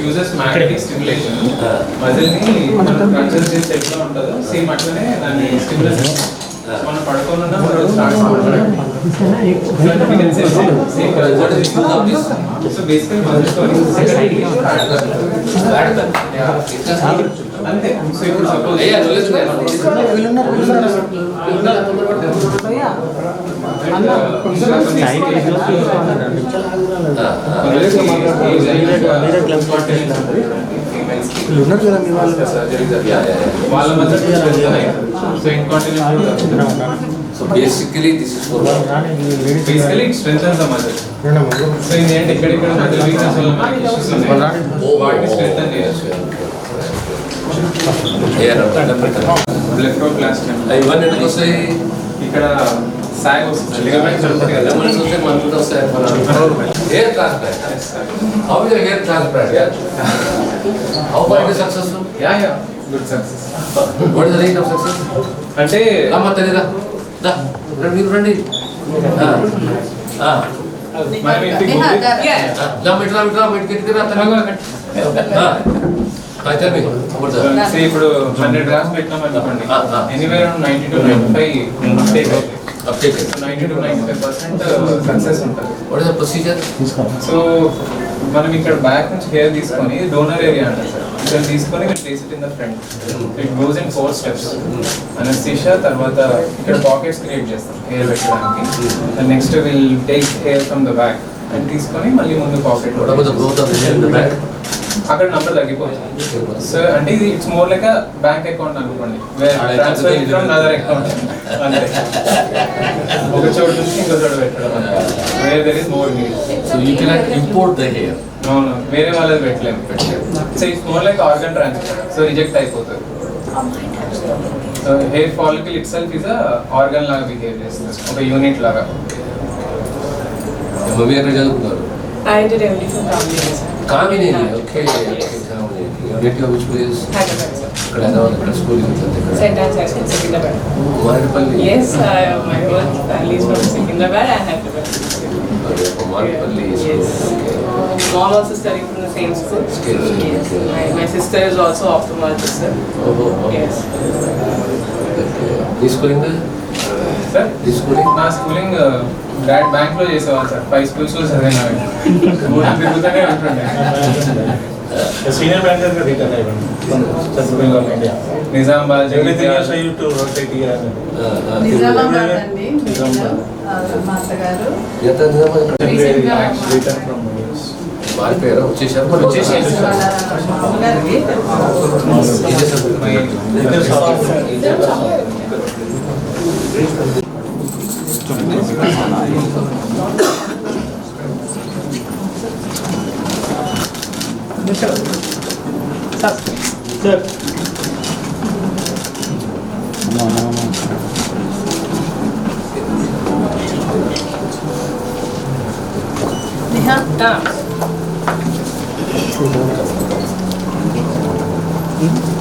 Uses magnetic stimulation మజిల్ని ఎట్లా ఉంటుందో. Same అట్లనే దాన్ని మనం పడుకోనున్నా మనం స్టార్ట్ సో బేసికల్ అంతే సో ఇప్పుడు సపోజ్ ఉన్నారు కదా మీ వాళ్ళు వాళ్ళ మధ్య so incontinent So basically, this is for basically it strengthens the muscle so in end ఎక్కడెక్కడ మజిల్ వీక్నెస్ వల్ల మనకి ఇష్యూస్ ఉన్నాయి వాటిని స్ట్రెంగ్థన్ చేయొచ్చు బ్లెఫ్రోప్లాస్టియం ఇవన్నీ ఎందుకు వస్తాయి ఇక్కడ సాగ్ వస్తుంది లిగమెంట్స్ ఉంటుంది కదా లెమన్స్ వస్తాయి మనకు వస్తాయి hair transplant how is hair transplant how far it successful yeah yeah good success what is the rate of success అంటే రమ్మ తెలియదా దా రండి మీరు రండి మనం ఇంటికి రమ్మ ఇట్లా ఇట్లా బయటికి ఎత్తుకురా అయితే మీకు See, ఇప్పుడు హండ్రెడ్ గ్రామ్స్ పెట్టినాం అనుకోండి. Anywhere ninety to ninety five take uptake ninety to ninety five percent success ఉంటుంది. ప్రొసీజర్. సో మనం ఇక్కడ బ్యాక్ నుంచి హెయిర్ తీసుకొని డోనర్ ఏరియా అంటారు సార్. ఇక్కడ తీసుకొని మీరు place it in the front it goes in four steps anaesthesia తర్వాత ఇక్కడ పాకెట్స్ క్రియేట్ చేస్తాం హెయిర్ పెట్టడానికి. Next will take hair from the back and తీసుకొని మళ్ళీ ముందు పాకెట్ వాట్ అక్కడ నంబర్ తగ్గిపోతుంది సో అంటే ఇది it's more like bank account అనుకోండి. Transfer account from other account అంతే. ఒక చోటు నుంచి ఇంకో చోటు పెట్టడం. Where there is more need so you can import the hair అవును వేరే వాళ్ళది పెట్టలేము so it's more like organ transfer so reject అయిపోతుంది. So hair follicle itself is organ లాగా బిహేవ్ చేస్తుంది. ఒక యూనిట్ లాగా. చదువుకున్నారు? I did MD from. Kamini Okay Kamini unit which place Hyderabad, sir. ఇక్కడ హైదరాబాద్ ఇక్కడ స్కూల్ ఇక్కడ St. Anne's High School, Secunderabad. Marredpally Yes, uh, my whole family is from Secunderabad and Hyderabad. Marredpally Yes. Okay Mom also studying from the same school. School, Yes. okay. My, my sister is also ophthalmologist, sir. ఓహో Yes. నీ schooling sir నీ schooling నా schooling dad బ్యాంక్లో చేసేవాళ్ళు sir. Five స్కూల్స్లో చదివినా ఊరు తిరుగుతూనే ఉంటుండే. సీనియర్ బ్యాంకర్గా రిటర్న్ అయిపోయింది central bank of India. Nizamabad everything. Else I to rotate here Nizamabad అండి నిజామాబాద్. ఆ, మా అత్తగారు. ఎంత నిజామాబాద్? రీసెంట్గా రిటర్న్ ఫ్రమ్ మారిపోయారా వచ్చేసారు. మరి వచ్చేసారు. ちょっと難しいかな。We have that.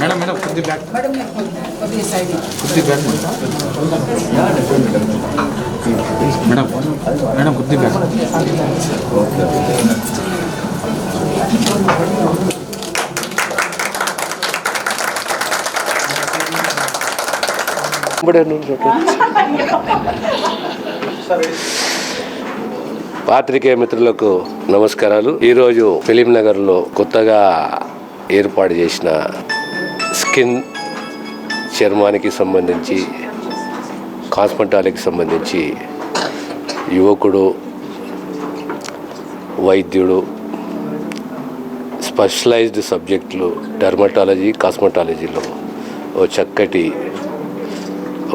Madam madam కొద్ది బ్యాక్ మేడం కొద్దిగా సైడ్ కొద్ది బ్యాక్ మేడం మేడం కొద్ది బ్యాక్ పాత్రికేయ మిత్రులకు నమస్కారాలు. ఈరోజు ఫిలిం నగర్లో కొత్తగా ఏర్పాటు చేసిన స్కిన్ చర్మానికి సంబంధించి కాస్మెటాలజీకి సంబంధించి యువకుడు వైద్యుడు స్పెషలైజ్డ్ సబ్జెక్టులు డర్మటాలజీ కాస్మెటాలజీలో ఓ చక్కటి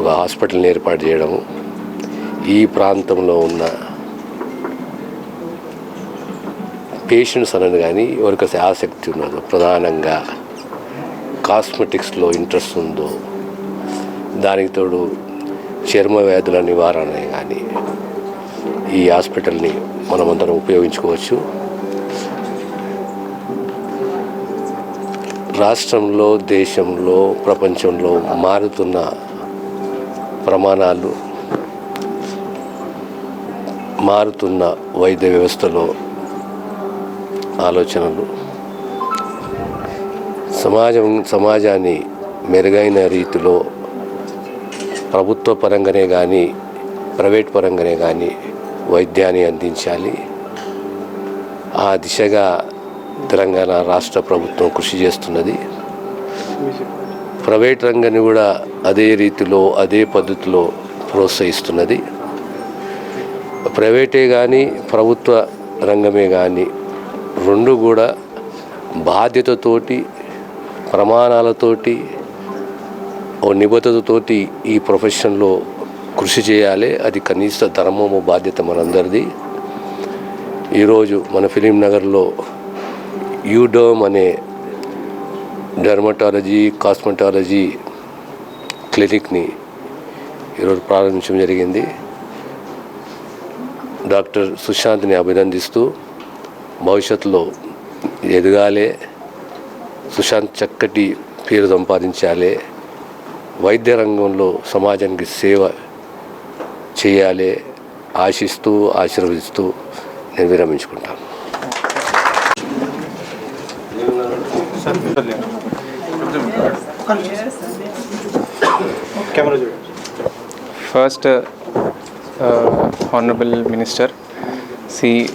ఒక హాస్పిటల్ని ఏర్పాటు చేయడము ఈ ప్రాంతంలో ఉన్న పేషెంట్స్ అనని కానీ ఎవరికైతే ఆసక్తి ఉన్నదో ప్రధానంగా కాస్మెటిక్స్లో ఇంట్రెస్ట్ ఉందో దానికి తోడు చర్మ వ్యాధుల నివారణ కానీ ఈ హాస్పిటల్ని మనమందరం ఉపయోగించుకోవచ్చు. రాష్ట్రంలో దేశంలో ప్రపంచంలో మారుతున్న ప్రమాణాలు మారుతున్న వైద్య వ్యవస్థలో ఆలోచనలు. సమాజం సమాజాన్ని మెరుగైన రీతిలో ప్రభుత్వ పరంగానే కానీ ప్రైవేట్ పరంగానే కానీ వైద్యాన్ని అందించాలి. ఆ దిశగా తెలంగాణ రాష్ట్ర ప్రభుత్వం కృషి చేస్తున్నది. ప్రైవేట్ రంగాన్ని కూడా అదే రీతిలో అదే పద్ధతిలో ప్రోత్సహిస్తున్నది. ప్రైవేటే కానీ ప్రభుత్వ రంగమే కానీ రెండు కూడా బాధ్యతతోటి ప్రమాణాలతోటి ఓ నిబద్ధతతోటి ఈ ప్రొఫెషన్లో కృషి చేయాలి. అది కనీస ధర్మము బాధ్యత మనందరిది. ఈరోజు మన ఫిలిం నగర్లో యూడోమ్ అనే డెర్మటాలజీ కాస్మెటాలజీ క్లినిక్ని ఈరోజు ప్రారంభించడం జరిగింది. డాక్టర్ సుశాంత్ని అభినందిస్తూ భవిష్యత్తులో ఎదగాలి సుశాంత్ చక్కటి పేరు సంపాదించాలి వైద్య రంగంలో సమాజానికి సేవ చేయాలి ఆశిస్తూ ఆశీర్వదిస్తూ నేను విరమించుకుంటాను. First, uh, uh, Honorable Minister C.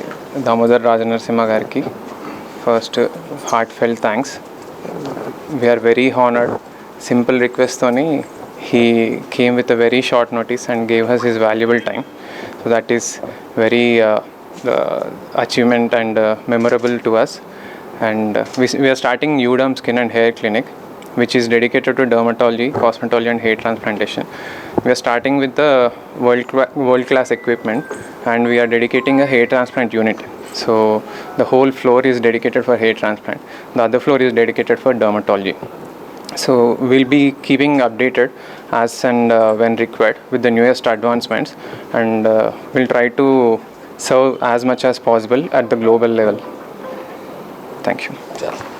Damodar Rajanar Garki, first uh, heartfelt thanks. We are very honored. Simple request Tony, he came with a very short notice and gave us his valuable time. So that is very uh, uh, achievement and uh, memorable to us. And uh, we, we are starting Udam Skin and Hair Clinic which is dedicated to dermatology, cosmetology, and hair transplantation. We are starting with the world, world class equipment, and we are dedicating a hair transplant unit. So the whole floor is dedicated for hair transplant. The other floor is dedicated for dermatology. So we'll be keeping updated as and uh, when required with the newest advancements, and uh, we'll try to serve as much as possible at the global level. Thank you.